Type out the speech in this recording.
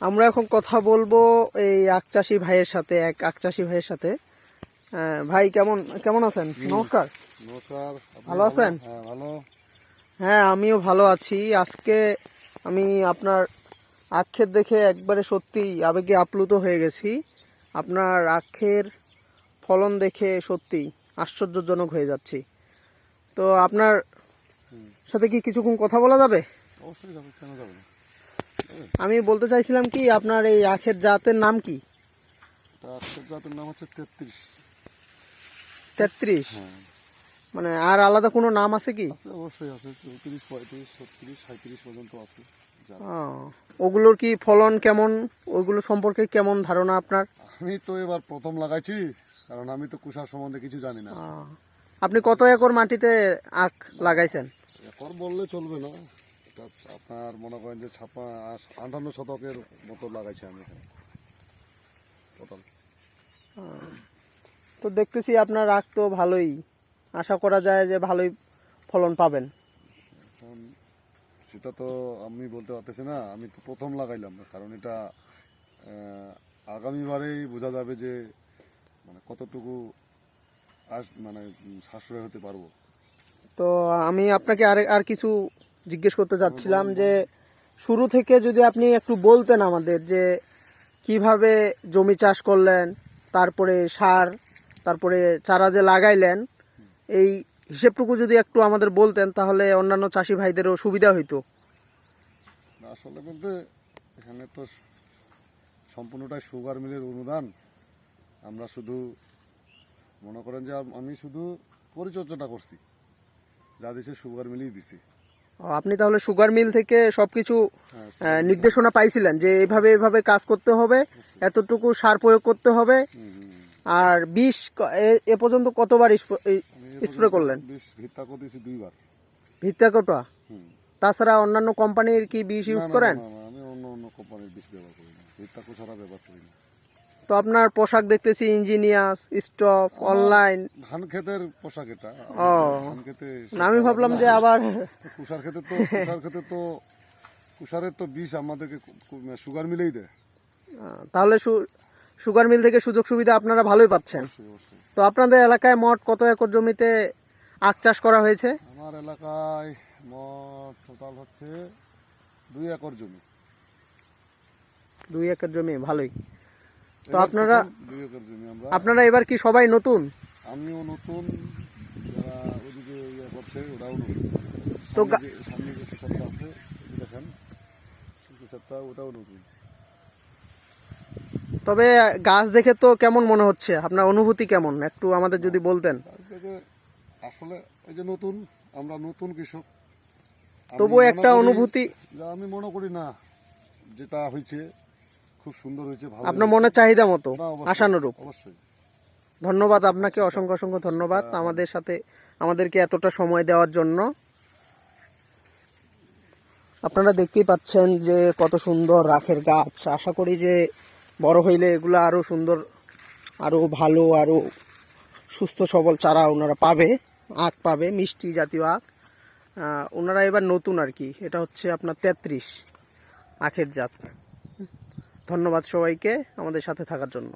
আমরা এখন কথা বলব এই আকচাষি ভাইয়ের সাথে এক আকচাষি ভাইয়ের সাথে। ভাই কেমন কেমন আছেন? নমস্কার। নমস্কার। ভালো আছেন? হ্যাঁ ভালো। হ্যাঁ আমিও ভালো আছি। আজকে আমি আপনার আখের দেখে একবারে সত্যি আবেগে আপ্লুত হয়ে গেছি। আপনার আখের ফলন দেখে সত্যি আশ্চর্যজনক হয়ে যাচ্ছি। তো আপনার সাথে কি কিছুক্ষণ কথা বলা যাবে? অবশ্যই যাবে কেন যাবে আমি বলতে চাইছিলাম কি আপনার এই আখের জাতের নাম কি? আজকের জাতের নাম হচ্ছে তেত্রিশ। তেত্রিশ? হ্যাঁ। মানে আর আলাদা কোনো নাম আছে কি? অবশ্যই আছে চৌত্রিশ পঁয়ত্রিশ ছত্রিশ সাঁত্রিশ পর্যন্ত আছে। ওগুলোর কি ফলন কেমন? ওইগুলো সম্পর্কে কেমন ধারণা আপনার? আমি তো এবার প্রথম লাগাইছি কারণ আমি তো কুষার সম্বন্ধে কিছু জানি না। আপনি কত একর মাটিতে আখ লাগাইছেন? একর বললে চলবে না। আপনার মনে করেন যে ছাপা আটান্ন শতকের মতো লাগাইছি আমি এখানে। টোটাল তো দেখতেছি আপনার আখ তো ভালোই। আশা করা যায় যে ভালোই ফলন পাবেন। সেটা তো আমি বলতে পারতেছি না আমি তো প্রথম লাগাইলাম কারণ এটা আগামীবারেই বোঝা যাবে যে মানে কতটুকু আস মানে সাশ্রয় হতে পারব। তো আমি আপনাকে আর আর কিছু জিজ্ঞেস করতে চাচ্ছিলাম যে শুরু থেকে যদি আপনি একটু বলতেন আমাদের যে কীভাবে জমি চাষ করলেন, তারপরে সার, তারপরে চারা যে লাগাইলেন, এই হিসেবটুকু যদি একটু আমাদের বলতেন তাহলে অন্যান্য চাষি ভাইদেরও সুবিধা হইতো। আসলে বলতে এখানে তো সম্পূর্ণটাই সুগার মিলের অনুদান। আমরা শুধু মনে করেন যে আমি শুধু পরিচর্যাটা করছি। যা দিছে সুগার মিলই দিছি। আপনি তাহলে সুগার মিল থেকে সবকিছু হ্যাঁ নির্দেশনা পাইছিলেন যে এভাবে এভাবে কাজ করতে হবে এতটুকু সার প্রয়োগ করতে হবে। আর বিষ এ- পর্যন্ত কতবার স্প্রে- করলেন? বিষ ভিত্তা ভিত্তাকোটা তাছাড়া অন্যান্য কোম্পানির কি বিষ ইউজ করেন? আমি অন্য অন্য কোম্পানির বীজ ব্যবহার করি না। ভিত্তাকু ছাড়া ব্যবহার করি না। তো আপনার পোশাক দেখতেছি ইঞ্জিনিয়ার স্টপ অনলাইন। ধান ক্ষেতের পোশাক এটা। ও। ধান খেতে আমি ভাবলাম যে আবার কুষার ক্ষেতে তো কুষার ক্ষেতে তো কুষারের তো বিষ আমাদেরকে কু- সুগার মিলেই দেয়। তাহলে সুগার মিল থেকে সুযোগ সুবিধা আপনারা ভালোই পাচ্ছেন। তো আপনাদের এলাকায় মোট কত একর জমিতে আখ চাষ করা হয়েছে? আমার এলাকায় মোট টোটাল হচ্ছে দুই একর জমি। দুই একর জমি ভালোই। তো আপনারা আপনারা এবার কি সবাই নতুন? আমিও নতুন যারা ওদিকে ইয়ে করছে ওরাও নতুন। তো সামনে যে- সামনে আছে দেখেন এই ওটাও নতুন। তবে গাছ দেখে তো কেমন মনে হচ্ছে? আপনার অনুভূতি কেমন? একটু আমাদের যদি বলতেন। আসলে এই যে নতুন আমরা নতুন কৃষক। তবুও একটা অনুভূতি আমি মনে করি না যেটা হয়েছে। খুব সুন্দর হয়েছে ভালো আপনার মনের চাহিদা মতো আশানুরূপ। অবশ্যই। ধন্যবাদ আপনাকে অসংখ্য অসংখ্য ধন্যবাদ আমাদের সাথে আমাদেরকে এতটা সময় দেওয়ার জন্য। আপনারা দেখতেই পাচ্ছেন যে কত সুন্দর রাখের গাছ। আশা করি যে বড় হইলে এগুলো আরও সুন্দর আরও ভালো আরও সুস্থ সবল চারা ওনারা পাবে আখ পাবে মিষ্টি জাতীয় আখ। ওনারা এবার নতুন আর কি এটা হচ্ছে আপনার তেত্রিশ আখের জাত। ধন্যবাদ সবাইকে আমাদের সাথে থাকার জন্য।